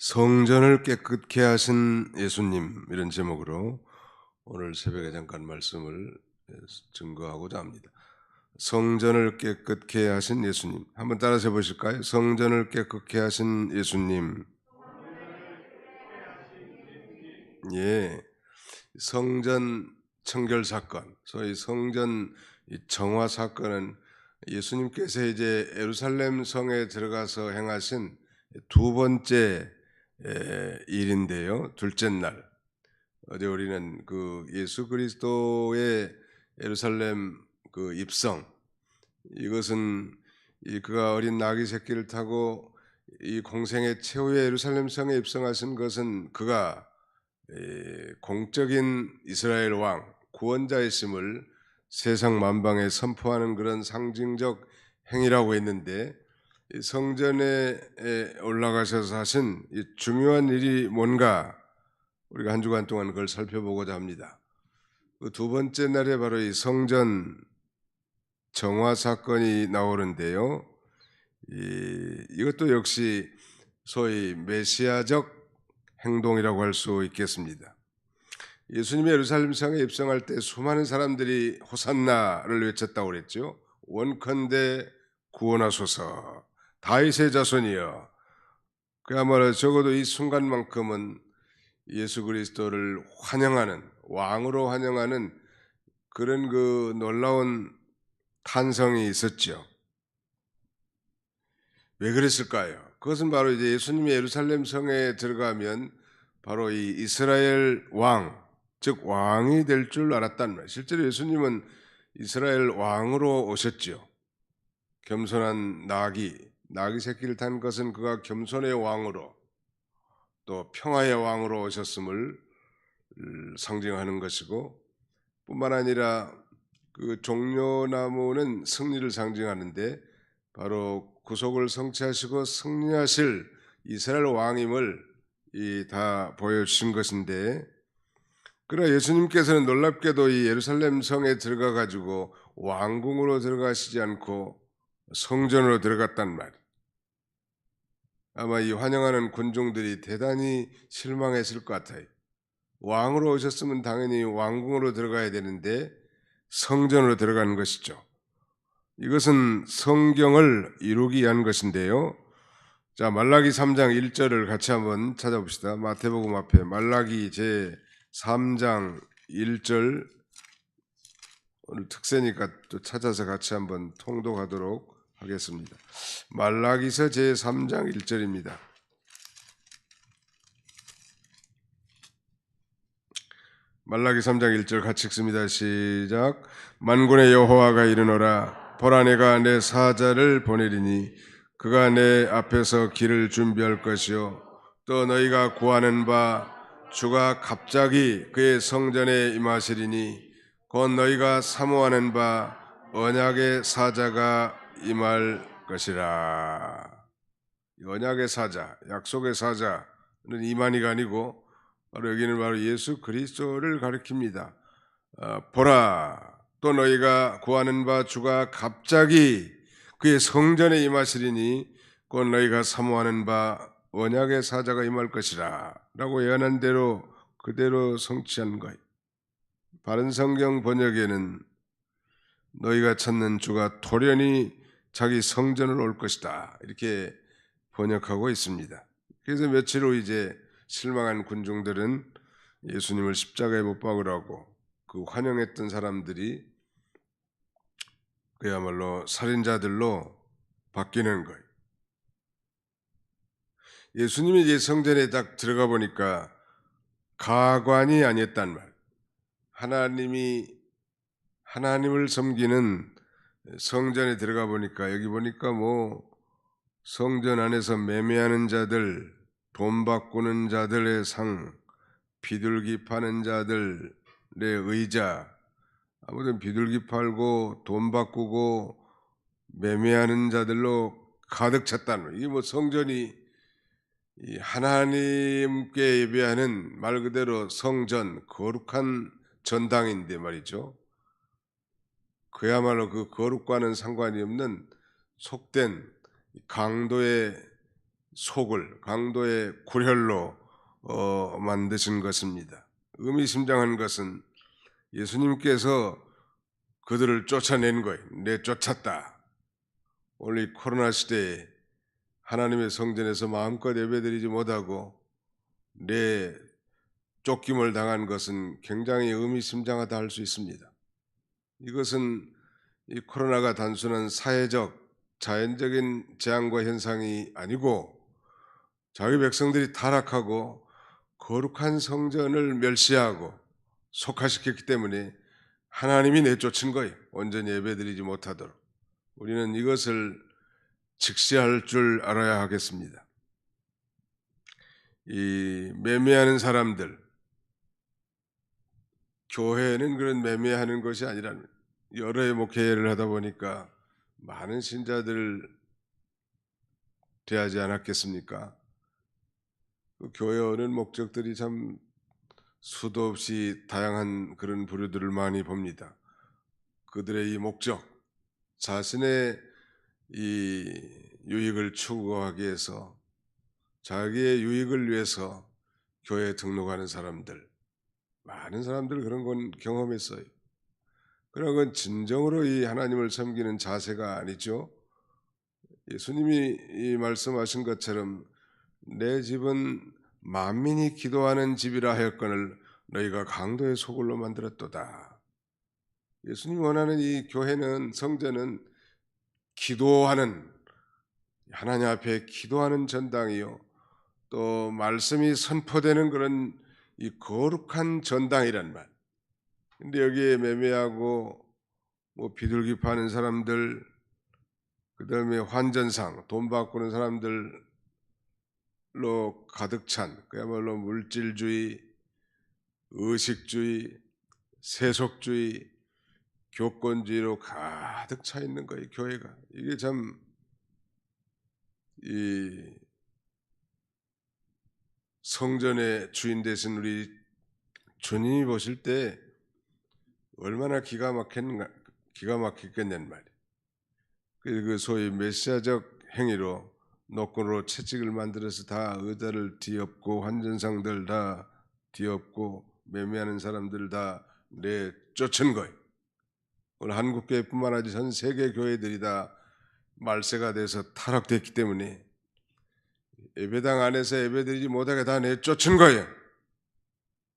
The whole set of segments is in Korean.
성전을 깨끗게 하신 예수님 이런 제목으로 오늘 새벽에 잠깐 말씀을 증거하고자 합니다. 성전을 깨끗게 하신 예수님 한번 따라서 보실까요? 성전을 깨끗게 하신 예수님 예 성전 청결 사건 소위 성전 정화 사건은 예수님께서 이제 예루살렘 성에 들어가서 행하신 두 번째 일인데요. 둘째 날 어제 우리는 그 예수 그리스도의 예루살렘 그 입성 이것은 이 그가 어린 나귀 새끼를 타고 이 공생의 최후의 예루살렘 성에 입성하신 것은 그가 공적인 이스라엘 왕 구원자이심을 세상 만방에 선포하는 그런 상징적 행위라고 했는데 성전에 올라가셔서 하신 중요한 일이 뭔가 우리가 한 주간 동안 그걸 살펴보고자 합니다. 그 두 번째 날에 바로 이 성전 정화 사건이 나오는데요. 이, 이것도 역시 소위 메시아적 행동이라고 할 수 있겠습니다. 예수님이 예루살렘 성에 입성할 때 수많은 사람들이 호산나를 외쳤다고 그랬죠. 원컨대 구원하소서. 다윗의 자손이여 그야말로 적어도 이 순간만큼은 예수 그리스도를 환영하는 왕으로 환영하는 그런 그 놀라운 탄성이 있었죠. 왜 그랬을까요? 그것은 바로 이제 예수님이 예루살렘 성에 들어가면 바로 이 이스라엘 왕, 즉 왕이 될 줄 알았단 말이에요. 실제로 예수님은 이스라엘 왕으로 오셨죠. 겸손한 나귀, 나귀 새끼를 탄 것은 그가 겸손의 왕으로 또 평화의 왕으로 오셨음을 상징하는 것이고 뿐만 아니라 그 종려나무는 승리를 상징하는데 바로 구속을 성취하시고 승리하실 이스라엘 왕임을 다 보여주신 것인데 그러나 예수님께서는 놀랍게도 이 예루살렘 성에 들어가 가지고 왕궁으로 들어가시지 않고 성전으로 들어갔단 말. 아마 이 환영하는 군중들이 대단히 실망했을 것 같아요. 왕으로 오셨으면 당연히 왕궁으로 들어가야 되는데 성전으로 들어가는 것이죠. 이것은 성경을 이루기 위한 것인데요. 자, 말라기 3장 1절을 같이 한번 찾아봅시다. 마태복음 앞에 말라기 제 3장 1절 오늘 특세니까 또 찾아서 같이 한번 통독하도록 하겠습니다. 말라기서 제3장 1절입니다. 말라기 3장 1절 같이 읽습니다. 시작. 만군의 여호와가 이르노라 보라 내가 내 사자를 보내리니 그가 내 앞에서 길을 준비할 것이요 또 너희가 구하는 바 주가 갑자기 그의 성전에 임하시리니 곧 너희가 사모하는 바 언약의 사자가 임할 것이라. 언약의 사자, 약속의 사자는 이만희가 아니고 바로 여기는 바로 예수 그리스도를 가리킵니다. 어, 보라, 또 너희가 구하는 바 주가 갑자기 그의 성전에 임하시리니 곧 너희가 사모하는 바 언약의 사자가 임할 것이라 라고 예언한 대로 그대로 성취한 것. 바른 성경 번역에는 너희가 찾는 주가 돌연히 자기 성전을 올 것이다. 이렇게 번역하고 있습니다. 그래서 며칠 후 이제 실망한 군중들은 예수님을 십자가에 못 박으라고 그 환영했던 사람들이 그야말로 살인자들로 바뀌는 거예요. 예수님이 이제 성전에 딱 들어가 보니까 가관이 아니었단 말. 하나님이 하나님을 섬기는 성전에 들어가 보니까 여기 보니까 뭐 성전 안에서 매매하는 자들, 돈 바꾸는 자들의 상, 비둘기 파는 자들의 의자, 아무튼 비둘기 팔고 돈 바꾸고 매매하는 자들로 가득 찼다는 이게 뭐 성전이 하나님께 예배하는 말 그대로 성전 거룩한 전당인데 말이죠. 그야말로 그 거룩과는 상관이 없는 속된 강도의 속을 강도의 굴혈로 어, 만드신 것입니다. 의미심장한 것은 예수님께서 그들을 쫓아낸 거예요. 내 쫓았다. 오늘 이 코로나 시대에 하나님의 성전에서 마음껏 예배드리지 못하고 내 쫓김을 당한 것은 굉장히 의미심장하다 할 수 있습니다. 이것은 이 코로나가 단순한 사회적 자연적인 재앙과 현상이 아니고 자기 백성들이 타락하고 거룩한 성전을 멸시하고 속화시켰기 때문에 하나님이 내쫓은 거예요. 온전히 예배드리지 못하도록. 우리는 이것을 직시할 줄 알아야 하겠습니다. 이 매매하는 사람들, 교회는 그런 매매하는 것이 아니라 여러 해 목회를 하다 보니까 많은 신자들을 대하지 않았겠습니까? 그 교회 오는 목적들이 참 수도 없이 다양한 그런 부류들을 많이 봅니다. 그들의 이 목적, 자신의 이 유익을 추구하기 위해서 자기의 유익을 위해서 교회에 등록하는 사람들, 많은 사람들 그런 건 경험했어요. 그런 건 진정으로 이 하나님을 섬기는 자세가 아니죠. 예수님이 이 말씀하신 것처럼 내 집은 만민이 기도하는 집이라 하였거늘 너희가 강도의 소굴로 만들었도다. 예수님 원하는 이 교회는 성전은 기도하는 하나님 앞에 기도하는 전당이요. 또 말씀이 선포되는 그런 이 거룩한 전당이란 말. 근데 여기에 매매하고 뭐 비둘기 파는 사람들, 그 다음에 환전상 돈 바꾸는 사람들로 가득 찬 그야말로 물질주의, 의식주의, 세속주의, 교권주의로 가득 차 있는 거예요 교회가 이게 참 이 성전의 주인 되신 우리 주님이 보실 때 얼마나 기가 막혔는가 기가 막혔겠냐는 말이에요. 그 소위 메시아적 행위로 노건으로 채찍을 만들어서 다 의자를 뒤엎고 환전상들 다 뒤엎고 매매하는 사람들 다 내쫓은 거예요. 오늘 한국 교회뿐만 아니라 전 세계 교회들이 다 말세가 돼서 타락됐기 때문에 예배당 안에서 예배드리지 못하게 다 내쫓은 거예요.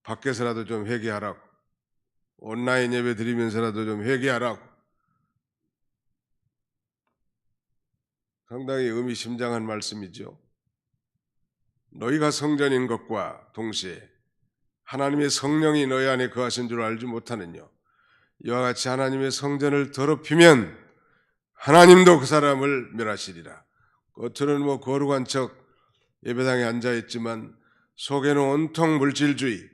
밖에서라도 좀 회개하라고. 온라인 예배 드리면서라도 좀 회개하라고. 상당히 의미심장한 말씀이죠. 너희가 성전인 것과 동시에 하나님의 성령이 너희 안에 거하신 줄 알지 못하느냐. 이와 같이 하나님의 성전을 더럽히면 하나님도 그 사람을 멸하시리라. 겉으로는 뭐 거룩한 척 예배당에 앉아 있지만 속에는 온통 물질주의,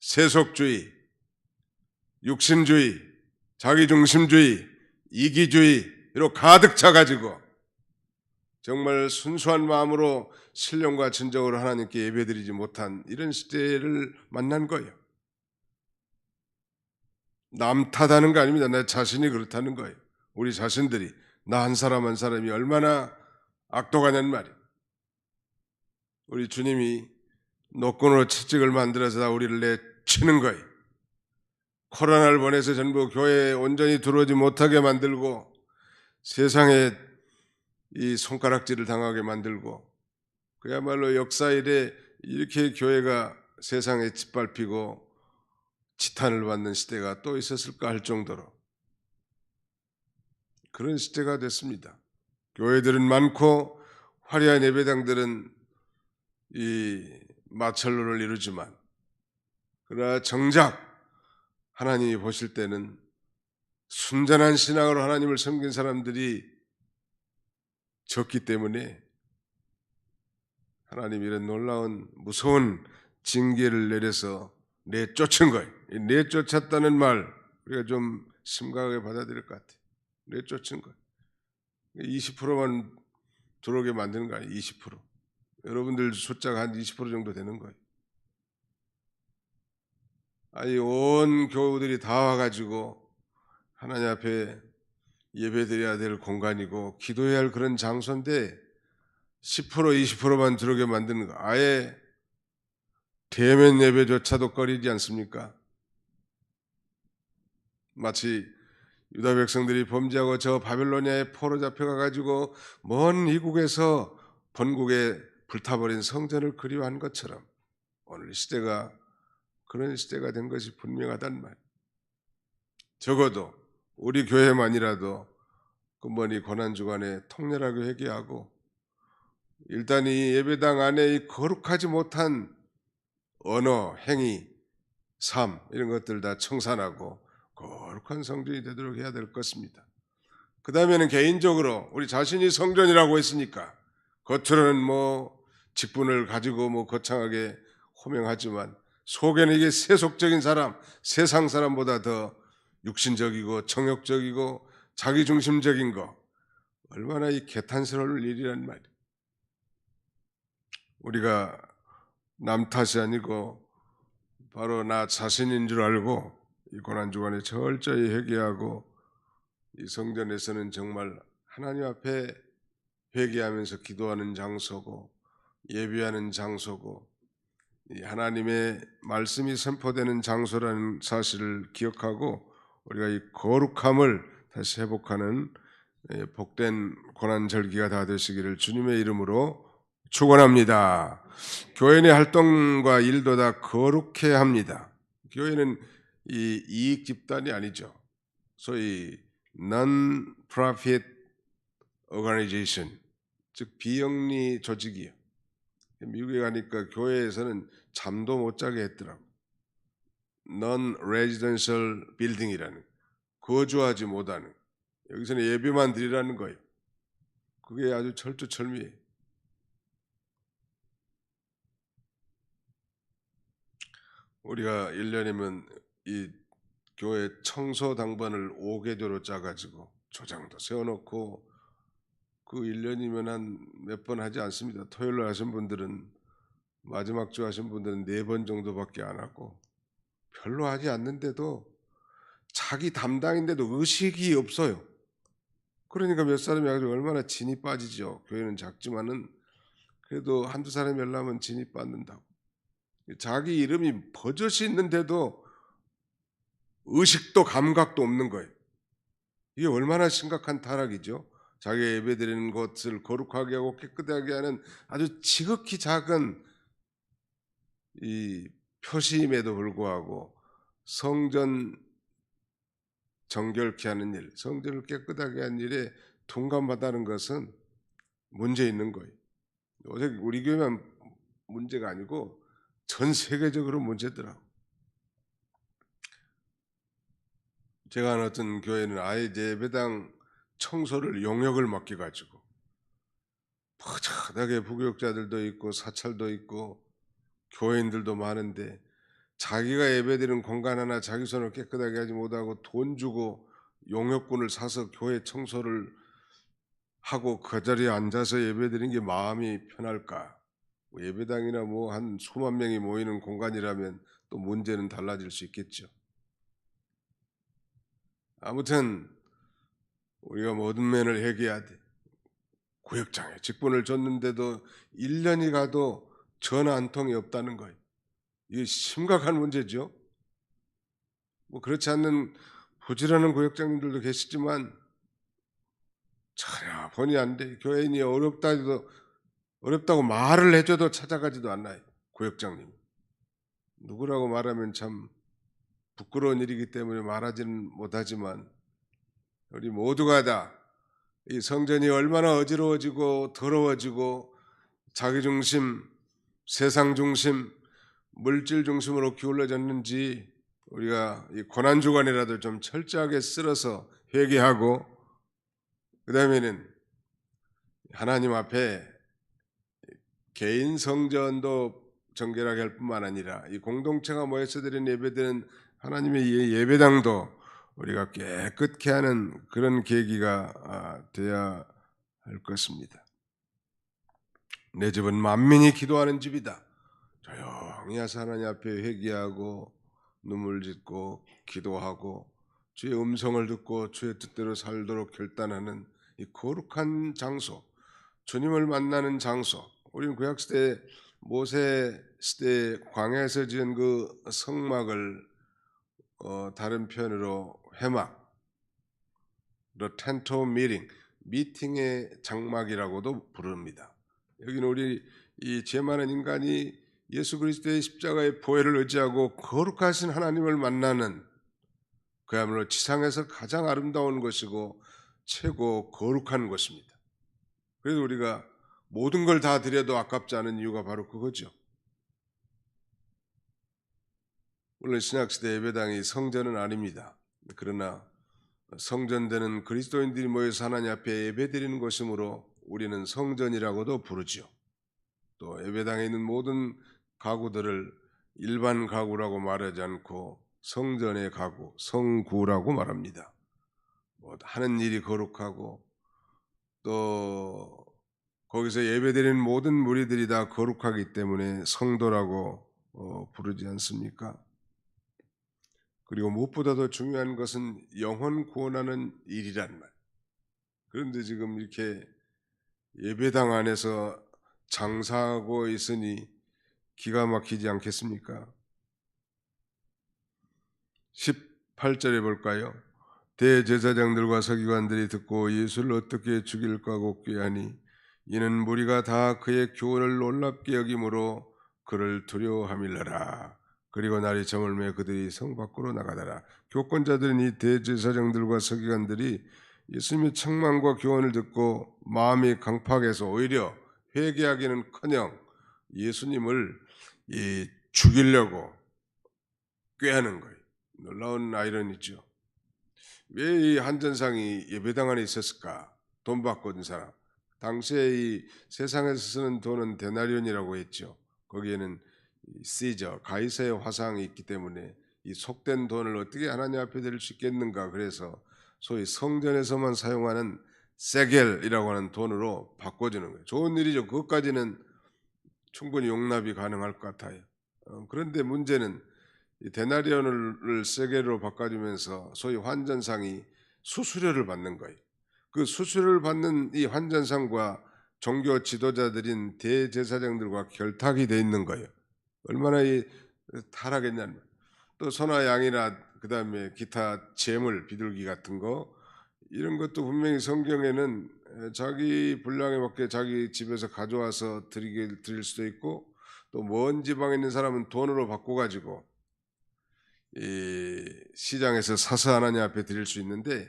세속주의, 육신주의, 자기중심주의, 이기주의로 가득 차가지고 정말 순수한 마음으로 신령과 진정으로 하나님께 예배드리지 못한 이런 시대를 만난 거예요. 남 탓하는 거 아닙니다. 내 자신이 그렇다는 거예요. 우리 자신들이 나 한 사람 한 사람이 얼마나 악독하냐는 말이에요. 우리 주님이 노건으로 채찍을 만들어서 다 우리를 내치는 거예요. 코로나를 보내서 전부 교회에 온전히 들어오지 못하게 만들고 세상에 이 손가락질을 당하게 만들고 그야말로 역사 일에 이렇게 교회가 세상에 짓밟히고 지탄을 받는 시대가 또 있었을까 할 정도로 그런 시대가 됐습니다. 교회들은 많고 화려한 예배당들은 이 마철로를 이루지만 그러나 정작 하나님이 보실 때는 순전한 신앙으로 하나님을 섬긴 사람들이 적기 때문에 하나님 이런 놀라운 무서운 징계를 내려서 내쫓은 거예요. 내쫓았다는 말 우리가 좀 심각하게 받아들일 것 같아요. 내쫓은 거예요. 20%만 들어오게 만드는 거 아니에요. 20%. 여러분들 숫자가 한 20% 정도 되는 거예요. 아니 온 교우들이 다 와가지고 하나님 앞에 예배드려야 될 공간이고 기도해야 할 그런 장소인데 10% 20%만 들어오게 만드는 거 아예 대면 예배조차도 꺼리지 않습니까? 마치 유다 백성들이 범죄하고 저 바벨로니아에 포로 잡혀가 가지고 먼 이국에서 본국에 불타버린 성전을 그리워한 것처럼 오늘 시대가 그런 시대가 된 것이 분명하단 말. 적어도 우리 교회만이라도 근본이 고난 주간에 통렬하게 회개하고 일단 이 예배당 안에 이 거룩하지 못한 언어, 행위, 삶 이런 것들 다 청산하고 거룩한 성전이 되도록 해야 될 것입니다. 그 다음에는 개인적으로 우리 자신이 성전이라고 했으니까 겉으로는 뭐 직분을 가지고 뭐 거창하게 호명하지만 속에는 이게 세속적인 사람, 세상 사람보다 더 육신적이고 정욕적이고 자기중심적인 거 얼마나 이 개탄스러울 일이란 말이에요. 우리가 남 탓이 아니고 바로 나 자신인 줄 알고 이 고난 주간에 철저히 회개하고 이 성전에서는 정말 하나님 앞에 회개하면서 기도하는 장소고 예배하는 장소고 이 하나님의 말씀이 선포되는 장소라는 사실을 기억하고 우리가 이 거룩함을 다시 회복하는 예, 복된 고난 절기가 다 되시기를 주님의 이름으로 축원합니다. 교회의 활동과 일도 다 거룩해 합니다. 교회는 이 이익 집단이 아니죠. 소위 non-profit organization, 즉 비영리 조직이요. 미국에 가니까 교회에서는 잠도 못 자게 했더라고. non-residential building이라는 거주하지 못하는 여기서는 예배만 드리라는 거예요. 그게 아주 철두철미해요. 우리가 1년이면 이 교회 청소 당번을 5개조로 짜가지고 조장도 세워놓고 그 1년이면 한 몇 번 하지 않습니다. 토요일로 하신 분들은 마지막 주 하신 분들은 네 번 정도밖에 안 하고 별로 하지 않는데도 자기 담당인데도 의식이 없어요. 그러니까 몇 사람이 아주 얼마나 진이 빠지죠. 교회는 작지만은 그래도 한두 사람이 열라면 진이 빠진다고. 자기 이름이 버젓이 있는데도 의식도 감각도 없는 거예요. 이게 얼마나 심각한 타락이죠. 자기 예배드리는 것을 거룩하게 하고 깨끗하게 하는 아주 지극히 작은 이 표시임에도 불구하고 성전 정결케 하는 일, 성전을 깨끗하게 하는 일에 동감하다는 것은 문제 있는 거예요. 어제 우리 교회만 문제가 아니고 전 세계적으로 문제더라고. 제가 아는 어떤 교회는 아예 예배당 청소를 용역을 맡겨가지고 포착하게 부교육자들도 있고 사찰도 있고 교인들도 많은데 자기가 예배드리는 공간 하나 자기 손으로 깨끗하게 하지 못하고 돈 주고 용역군을 사서 교회 청소를 하고 그 자리에 앉아서 예배드리는 게 마음이 편할까? 뭐 예배당이나 뭐 한 수만 명이 모이는 공간이라면 또 문제는 달라질 수 있겠죠. 아무튼 우리가 모든 면을 회개해야 돼. 구역장에 직분을 줬는데도 1년이 가도 전화 한 통이 없다는 거예요. 이게 심각한 문제죠. 뭐 그렇지 않는 부지런한 구역장님들도 계시지만 전혀 본의 안 돼. 교인이 어렵다 해도 어렵다고 말을 해줘도 찾아가지도 않아요. 구역장님. 누구라고 말하면 참 부끄러운 일이기 때문에 말하지는 못하지만 우리 모두가 다 이 성전이 얼마나 어지러워지고 더러워지고 자기 중심, 세상 중심, 물질 중심으로 기울어졌는지 우리가 이 고난 주간이라도 좀 철저하게 쓸어서 회개하고 그 다음에는 하나님 앞에 개인 성전도 정결하게 할 뿐만 아니라 이 공동체가 모여서 드린 예배드는 하나님의 이 예배당도 우리가 깨끗게 하는 그런 계기가 아, 되어야 할 것입니다. 내 집은 만민이 기도하는 집이다. 조용히 해서 하나님 앞에 회개하고 눈물 짓고 기도하고 주의 음성을 듣고 주의 뜻대로 살도록 결단하는 이 거룩한 장소, 주님을 만나는 장소. 우리는 구약 시대 모세 시대 광야에서 지은 그 성막을 어, 다른 표현으로 회막, the tent of meeting, 미팅의 장막이라고도 부릅니다. 여기는 우리 이 죄 많은 인간이 예수 그리스도의 십자가의 보혈을 의지하고 거룩하신 하나님을 만나는 그야말로 지상에서 가장 아름다운 것이고 최고 거룩한 것입니다. 그래서 우리가 모든 걸 다 드려도 아깝지 않은 이유가 바로 그거죠. 물론 신약시대 예배당이 성전은 아닙니다. 그러나 성전되는 그리스도인들이 모여서 하나님 앞에 예배드리는 것이므로 우리는 성전이라고도 부르지요. 또 예배당에 있는 모든 가구들을 일반 가구라고 말하지 않고 성전의 가구, 성구라고 말합니다. 뭐 하는 일이 거룩하고 또 거기서 예배드리는 모든 무리들이 다 거룩하기 때문에 성도라고 어, 부르지 않습니까? 그리고 무엇보다도 중요한 것은 영혼 구원하는 일이란 말. 그런데 지금 이렇게 예배당 안에서 장사하고 있으니 기가 막히지 않겠습니까? 18절에 볼까요? 대제사장들과 서기관들이 듣고 예수를 어떻게 죽일까 곱게하니 이는 무리가 다 그의 교훈을 놀랍게 여김으로 그를 두려워함일러라. 그리고 날이 저물매 그들이 성 밖으로 나가더라. 교권자들은 이 대제사장들과 서기관들이 예수님의 책망과 교훈을 듣고 마음이 강팍해서 오히려 회개하기는커녕 예수님을 이 죽이려고 꾀하는 거예요. 놀라운 아이러니죠. 왜 이 한전상이 예배당 안에 있었을까? 돈 받고 온 사람. 당시에 이 세상에서 쓰는 돈은 데나리온이라고 했죠. 거기에는 시저 가이사의 화상이 있기 때문에 이 속된 돈을 어떻게 하나님 앞에 드릴 수 있겠는가? 그래서 소위 성전에서만 사용하는 세겔이라고 하는 돈으로 바꿔주는 거예요. 좋은 일이죠. 그것까지는 충분히 용납이 가능할 것 같아요. 어, 그런데 문제는 데나리온을 세겔로 바꿔주면서 소위 환전상이 수수료를 받는 거예요. 그 수수료를 받는 이 환전상과 종교 지도자들인 대제사장들과 결탁이 돼 있는 거예요. 얼마나 이 타락했냐면 또 소나 양이나 그 다음에 기타 재물 비둘기 같은 거 이런 것도 분명히 성경에는 자기 분량에 맞게 자기 집에서 가져와서 드리게 드릴 수도 있고 또 먼 지방에 있는 사람은 돈으로 바꿔 가지고 이 시장에서 사서 하나님 앞에 드릴 수 있는데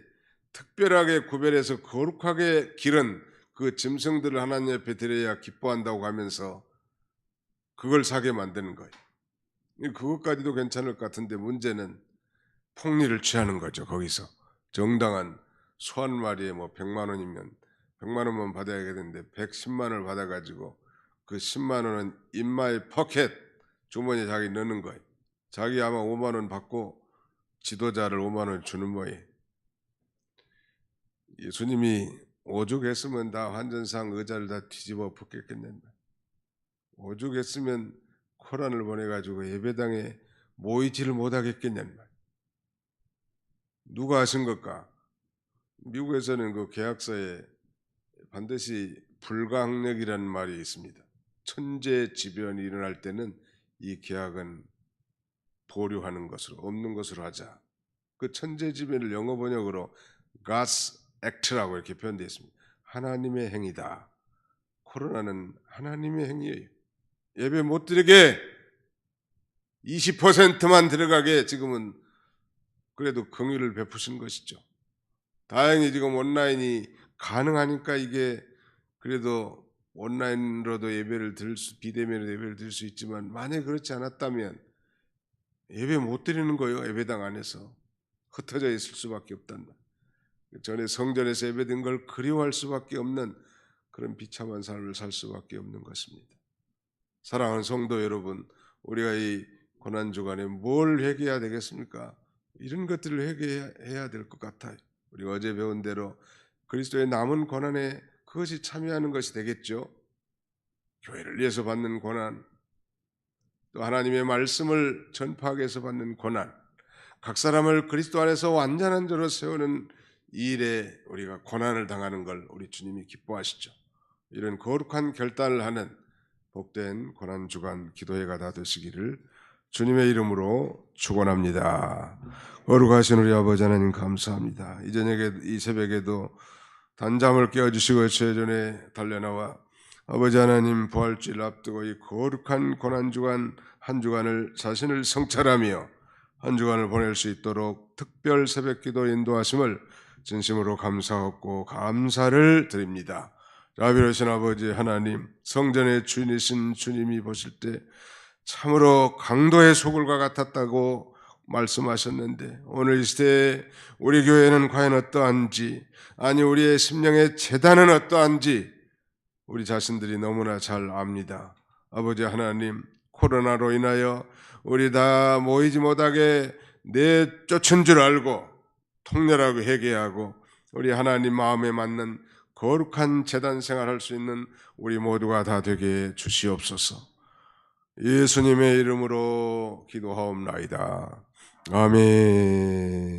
특별하게 구별해서 거룩하게 기른 그 짐승들을 하나님 앞에 드려야 기뻐한다고 하면서 그걸 사게 만드는 거예요. 그것까지도 괜찮을 것 같은데 문제는 폭리를 취하는 거죠. 거기서 정당한 소한 마리에 뭐 100만 원이면 100만 원만 받아야 되는데 110만 원을 받아가지고 그 10만 원은 인마의 포켓 주머니에 자기 넣는 거예요. 자기 아마 5만 원 받고 지도자를 5만 원 주는 모양. 예수님이 오죽했으면 다 환전상 의자를 다 뒤집어 붓겠겠는데 오죽했으면 코란을 보내가지고 예배당에 모이지를 못하겠겠냐는 말. 누가 하신 것까? 미국에서는 그 계약서에 반드시 불가항력이라는 말이 있습니다. 천재지변이 일어날 때는 이 계약은 보류하는 것으로 없는 것으로 하자. 그 천재지변을 영어 번역으로 God's Act라고 이렇게 표현되어 있습니다. 하나님의 행위다. 코로나는 하나님의 행위예요. 예배 못 드리게 20%만 들어가게 지금은 그래도 긍휼을 베푸신 것이죠. 다행히 지금 온라인이 가능하니까 이게 그래도 온라인으로도 예배를 드릴 수, 비대면으로 예배를 드릴 수 있지만 만약 그렇지 않았다면 예배 못 드리는 거예요. 예배당 안에서 흩어져 있을 수밖에 없단 말. 전에 성전에서 예배된 걸 그리워할 수밖에 없는 그런 비참한 삶을 살 수밖에 없는 것입니다. 사랑하는 성도 여러분, 우리가 이 고난 주간에 뭘 회개해야 되겠습니까? 이런 것들을 회개해야 될 것 같아요. 우리가 어제 배운 대로 그리스도의 남은 고난에 그것이 참여하는 것이 되겠죠. 교회를 위해서 받는 고난, 또 하나님의 말씀을 전파하기 위해서 받는 고난, 각 사람을 그리스도 안에서 완전한 자로 세우는 이 일에 우리가 고난을 당하는 걸 우리 주님이 기뻐하시죠. 이런 거룩한 결단을 하는 복된 고난 주간 기도회가 다 되시기를 주님의 이름으로 축원합니다. 거룩하신 우리 아버지 하나님 감사합니다. 이 저녁에 이 새벽에도 단잠을 깨워 주시고 제 전에 달려 나와 아버지 하나님 부활주일 앞두고 이 거룩한 고난 주간 한 주간을 자신을 성찰하며 한 주간을 보낼 수 있도록 특별 새벽 기도 인도하심을 진심으로 감사하고 감사를 드립니다. 라비로신 아버지 하나님 성전의 주인이신 주님이 보실 때 참으로 강도의 소굴과 같았다고 말씀하셨는데 오늘 이 시대에 우리 교회는 과연 어떠한지 아니 우리의 심령의 재단은 어떠한지 우리 자신들이 너무나 잘 압니다. 아버지 하나님 코로나로 인하여 우리 다 모이지 못하게 내쫓은 줄 알고 통렬하고 회개하고 우리 하나님 마음에 맞는 거룩한 재단 생활할 수 있는 우리 모두가 다 되게 주시옵소서. 예수님의 이름으로 기도하옵나이다. 아멘.